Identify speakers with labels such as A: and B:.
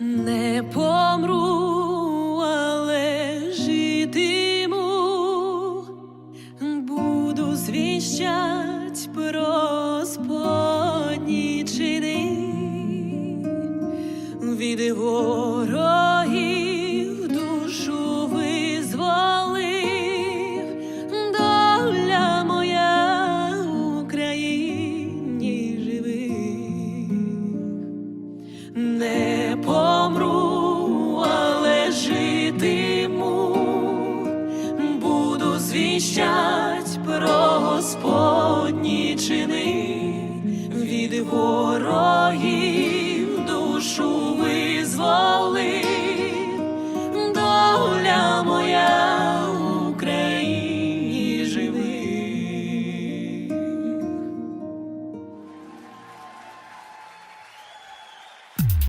A: Не помру, але житиму, буду звіщать про Господні чини. Від ворогів звіщать про Господні чини від ворогів.